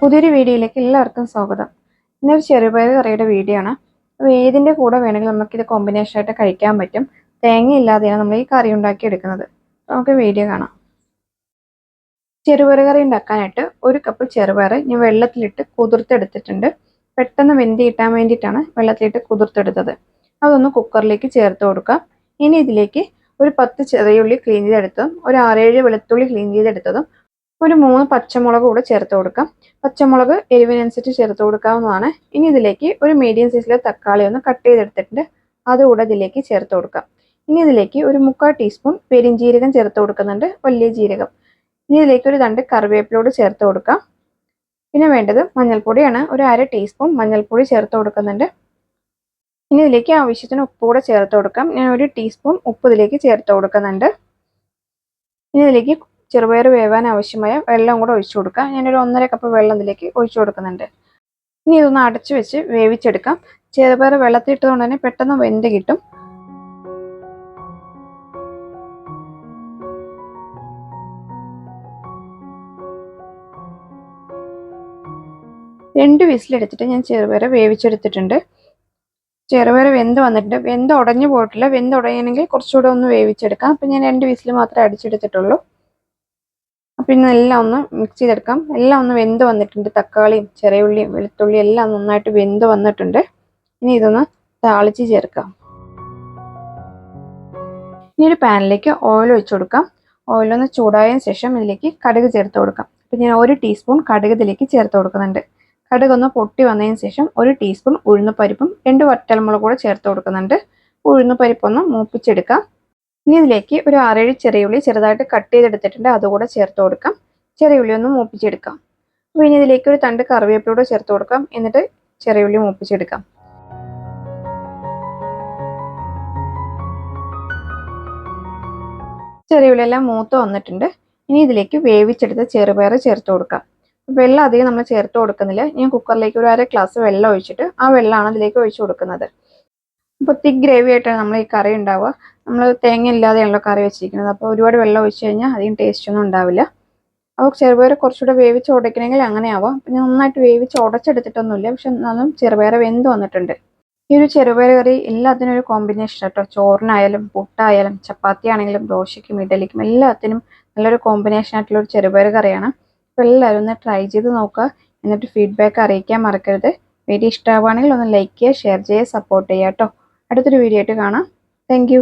പുതിയൊരു വീഡിയോയിലേക്ക് എല്ലാവർക്കും സ്വാഗതം. ഇന്നൊരു ചെറുപയർ കറിയുടെ വീഡിയോ ആണ്. അപ്പോൾ ഏതിന്റെ കൂടെ വേണമെങ്കിലും നമുക്കിത് കോമ്പിനേഷൻ ആയിട്ട് കഴിക്കാൻ പറ്റും. തേങ്ങ ഇല്ലാതെയാണ് നമ്മൾ ഈ കറി ഉണ്ടാക്കി എടുക്കുന്നത് നമുക്ക് വീഡിയോ കാണാം. ചെറുപയർ കറി ഉണ്ടാക്കാനായിട്ട് ഒരു കപ്പ് ചെറുപയർ ഞാൻ വെള്ളത്തിലിട്ട് കുതിർത്തെടുത്തിട്ടുണ്ട്. പെട്ടെന്ന് വെന്തി കിട്ടാൻ വേണ്ടിയിട്ടാണ് വെള്ളത്തിലിട്ട് കുതിർത്തെടുത്തത്. അതൊന്ന് കുക്കറിലേക്ക് ചേർത്ത് കൊടുക്കാം. ഇനി ഇതിലേക്ക് ഒരു പത്ത് ചെറിയുള്ളി ക്ലീൻ ചെയ്തെടുത്തതും ഒരു ആറേഴ് വെളുത്തുള്ളി ക്ലീൻ ചെയ്തെടുത്തതും ഒരു മൂന്ന് പച്ചമുളക് കൂടെ ചേർത്ത് കൊടുക്കാം. പച്ചമുളക് എരിവിനനുസരിച്ച് ചേർത്ത് കൊടുക്കാവുന്നതാണ്. ഇനി ഇതിലേക്ക് ഒരു മീഡിയം സൈസിലെ തക്കാളി ഒന്ന് കട്ട് ചെയ്തെടുത്തിട്ടുണ്ട്. അതുകൂടെ ഇതിലേക്ക് ചേർത്ത് കൊടുക്കാം. ഇനി ഇതിലേക്ക് ഒരു മുക്കാൽ ടീസ്പൂൺ പെരിഞ്ജീരകം ചേർത്ത് കൊടുക്കുന്നുണ്ട്. വലിയ ജീരകം. ഇനി ഇതിലേക്ക് ഒരു രണ്ട് കറിവേപ്പിലോട് ചേർത്ത് കൊടുക്കാം. പിന്നെ വേണ്ടത് മഞ്ഞൾപ്പൊടിയാണ്. ഒരു അര ടീസ്പൂൺ മഞ്ഞൾപ്പൊടി ചേർത്ത് കൊടുക്കുന്നുണ്ട്. ഇനി ഇതിലേക്ക് ആവശ്യത്തിന് ഉപ്പ് കൂടെ ചേർത്ത് കൊടുക്കാം. ഞാൻ ഒരു ടീസ്പൂൺ ഉപ്പ് ഇതിലേക്ക് ചേർത്ത് കൊടുക്കുന്നുണ്ട്. ഇനി ഇതിലേക്ക് ചെറുപയർ വേവാൻ ആവശ്യമായ വെള്ളം കൂടെ ഒഴിച്ചു കൊടുക്കാം. ഞാനൊരു ഒന്നര കപ്പ് വെള്ളം ഇതിലേക്ക് ഒഴിച്ചു കൊടുക്കുന്നുണ്ട്. ഇനി ഇതൊന്ന് അടച്ചു വെച്ച് വേവിച്ചെടുക്കാം. ചെറുപയർ വെള്ളത്തിലിട്ടതുകൊണ്ട് തന്നെ പെട്ടെന്ന് വെന്ത് കിട്ടും. രണ്ട് വിസിലെടുത്തിട്ട് ഞാൻ ചെറുപയർ വേവിച്ചെടുത്തിട്ടുണ്ട്. ചെറുപയർ വെന്ത് വന്നിട്ടുണ്ട്. വെന്ത് ഉടഞ്ഞു പോയിട്ടില്ല. വെന്ത് ഉടയണമെങ്കിൽ കുറച്ചുകൂടെ ഒന്ന് വേവിച്ചെടുക്കാം. അപ്പം ഞാൻ രണ്ട് വിസിൽ മാത്രമേ അടിച്ചെടുത്തിട്ടുള്ളൂ. അപ്പം ഇന്ന് എല്ലാം ഒന്ന് മിക്സ് ചെയ്തെടുക്കാം. എല്ലാം ഒന്ന് വെന്ത് വന്നിട്ടുണ്ട്. തക്കാളിയും ചെറിയ ഉള്ളിയും വെളുത്തുള്ളിയും എല്ലാം നന്നായിട്ട് വെന്ത് വന്നിട്ടുണ്ട്. ഇനി ഇതൊന്ന് താളിച്ച് ചേർക്കാം. ഇനി ഒരു പാനിലേക്ക് ഓയിൽ ഒഴിച്ചു കൊടുക്കാം. ഓയിലൊന്ന് ചൂടായതിനു ശേഷം ഇതിലേക്ക് കടുക് ചേർത്ത് കൊടുക്കാം. അപ്പം ഞാൻ ഒരു ടീസ്പൂൺ കടുക് ഇതിലേക്ക് ചേർത്ത് കൊടുക്കുന്നുണ്ട്. കടുക് ഒന്ന് പൊട്ടി വന്നതിന് ശേഷം ഒരു ടീസ്പൂൺ ഉഴുന്നുപരിപ്പും രണ്ട് വറ്റൽമുളക് കൂടെ ചേർത്ത് കൊടുക്കുന്നുണ്ട്. ഉഴുന്നുപരിപ്പൊന്ന് മൂപ്പിച്ചെടുക്കാം. ഇനി ഇതിലേക്ക് ഒരു ആറേഴ് ചെറിയുള്ളി ചെറുതായിട്ട് കട്ട് ചെയ്തെടുത്തിട്ടുണ്ട്. അതുകൂടെ ചേർത്ത് കൊടുക്കാം. ചെറിയുള്ളി ഒന്ന് മൂപ്പിച്ചെടുക്കാം. അപ്പോൾ ഇനി ഇതിലേക്ക് ഒരു തണ്ട് കറിവേപ്പിലൂടെ ചേർത്ത് കൊടുക്കാം. എന്നിട്ട് ചെറിയുള്ളി മൂപ്പിച്ചെടുക്കാം. ചെറിയുള്ളി എല്ലാം മൂത്ത് വന്നിട്ടുണ്ട്. ഇനി ഇതിലേക്ക് വേവിച്ചെടുത്ത ചെറുപയർ ചേർത്ത് കൊടുക്കാം. വെള്ളം അധികം നമ്മൾ ചേർത്ത് കൊടുക്കുന്നില്ല. ഞാൻ കുക്കറിലേക്ക് ഒരു അര ഗ്ലാസ് വെള്ളം ഒഴിച്ചിട്ട് ആ വെള്ളമാണ് ഇതിലേക്ക് ഒഴിച്ചു കൊടുക്കുന്നത്. അപ്പോൾ തിക്ക് ഗ്രേവി ആയിട്ടാണ് നമ്മൾ ഈ കറി ഉണ്ടാവുക. നമ്മൾ തേങ്ങ ഇല്ലാതെയാണല്ലോ കറി വെച്ചിരിക്കുന്നത്. അപ്പോൾ ഒരുപാട് വെള്ളം ഒഴിച്ച് കഴിഞ്ഞാൽ അധികം ടേസ്റ്റ് ഒന്നും ഉണ്ടാവില്ല. അപ്പോൾ ചെറുപയർ കുറച്ചുകൂടെ വേവിച്ച് ഉടയ്ക്കണമെങ്കിൽ അങ്ങനെ ആവാം. അപ്പം നന്നായിട്ട് വേവിച്ച് ഉടച്ചെടുത്തിട്ടൊന്നുമില്ല. പക്ഷെ എന്നാലും ചെറുപയർ വെന്ത് വന്നിട്ടുണ്ട്. ഈ ഒരു ചെറുപയർ കറി എല്ലാത്തിനും ഒരു കോമ്പിനേഷൻ കേട്ടോ ചോറിനായാലും പുട്ടായാലും ചപ്പാത്തി ആണെങ്കിലും ദോശയ്ക്കും ഇഡലിക്കും എല്ലാത്തിനും നല്ലൊരു കോമ്പിനേഷൻ ആയിട്ടുള്ള ഒരു ചെറുപയർ കറിയാണ്. അപ്പോൾ എല്ലാവരും ഒന്ന് ട്രൈ ചെയ്ത് നോക്കുക. എന്നിട്ട് ഫീഡ്ബാക്ക് അറിയിക്കാൻ മറക്കരുത്. വീഡിയോ ഇഷ്ടമാവുകയാണെങ്കിൽ ഒന്ന് ലൈക്ക് ചെയ്യുക ഷെയർ ചെയ്യുക സപ്പോർട്ട് ചെയ്യുക കേട്ടോ. അടുത്തൊരു വീഡിയോ ആയിട്ട് കാണാം. താങ്ക്